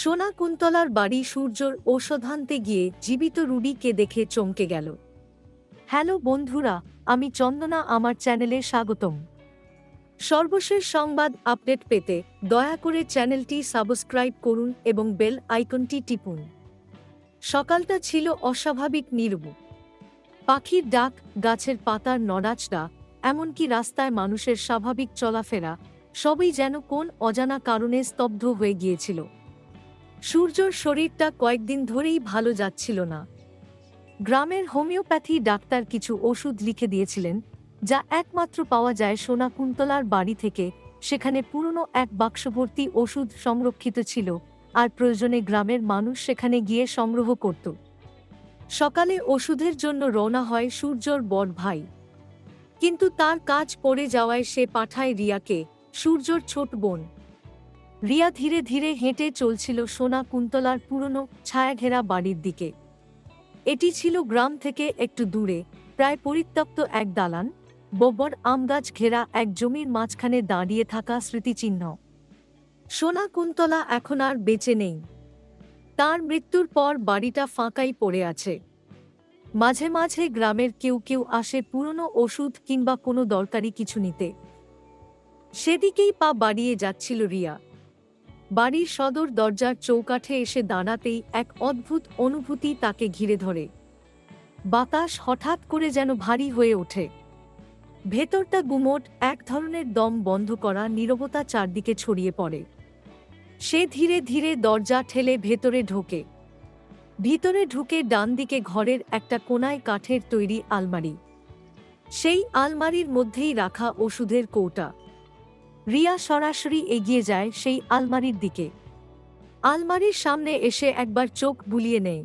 সোনা কুন্তলার বাড়ি সূর্যর ঔষধান্তে গিয়ে জীবিত রুডিকে দেখে চমকে গেল। হ্যালো বন্ধুরা, আমি চন্দনা, আমার চ্যানেলে স্বাগতম। সর্বশেষ সংবাদ আপডেট পেতে দয়া করে চ্যানেলটি সাবস্ক্রাইব করুন এবং বেল আইকনটি টিপুন। সকালটা ছিল অস্বাভাবিক নির্বু। পাখির ডাক, গাছের পাতার নড়াচড়া, এমনকি রাস্তায় মানুষের স্বাভাবিক চলাফেরা, সবই যেন কোন অজানা কারণে স্তব্ধ হয়ে গিয়েছিল। সূর্যর শরীরটা কয়েকদিন ধরেই ভালো যাচ্ছিল না। গ্রামের হোমিওপ্যাথি ডাক্তার কিছু ওষুধ লিখে দিয়েছিলেন, যা একমাত্র পাওয়া যায় সোনা কুন্তলার বাড়ি থেকে, সেখানে পুরনো এক বাক্সভর্তি ওষুধ সংরক্ষিত ছিল আর প্রয়োজনে গ্রামের মানুষ সেখানে গিয়ে সংগ্রহ করত। সকালে ওষুধের জন্য রওনা হয় সূর্যর বড় ভাই। কিন্তু তার কাজ পড়ে যাওয়ায় সে পাঠায় রিয়াকে, সূর্যর ছোট বোন। রিয়া ধীরে ধীরে হেঁটে চলছিল সোনা কুন্তলার পুরনো ছায়াঘেরা বাড়ির দিকে। এটি ছিল গ্রাম থেকে একটু দূরে, প্রায় পরিত্যক্ত এক দালান বব্বর আমগাছ ঘেরা এক জমির মাঝখানে দাঁড়িয়ে থাকা স্মৃতিচিহ্ন। সোনা কুন্তলা এখন আর বেঁচে নেই। তার মৃত্যুর পর বাড়িটা ফাঁকাই পড়ে আছে। মাঝে মাঝে গ্রামের কেউ কেউ আসে পুরনো ওষুধ কিংবা কোনো দরকারি কিছু নিতে। সেদিকেই পা বাড়িয়ে যাচ্ছিল রিয়া। বাড়ির সদর দরজার চৌকাঠে এসে দাঁড়াতেই এক অদ্ভুত অনুভূতি তাকে ঘিরে ধরে। বাতাস হঠাৎ করে যেন ভারী হয়ে ওঠে। ভেতরটা গুমোট, এক ধরনের দম বন্ধ করা, নীরবতা চারদিকে ছড়িয়ে পড়ে। সে ধীরে ধীরে দরজা ঠেলে ভেতরে ঢোকে। ভিতরে ঢুকে ডান দিকে ঘরের একটা কোনায় কাঠের তৈরি আলমারি। সেই আলমারির মধ্যেই রাখা ওষুধের কৌটা। রিয়া সরাসরি এগিয়ে যায় সেই আলমারির দিকে। আলমারির সামনে এসে একবার চোখ বুলিয়ে নেয়।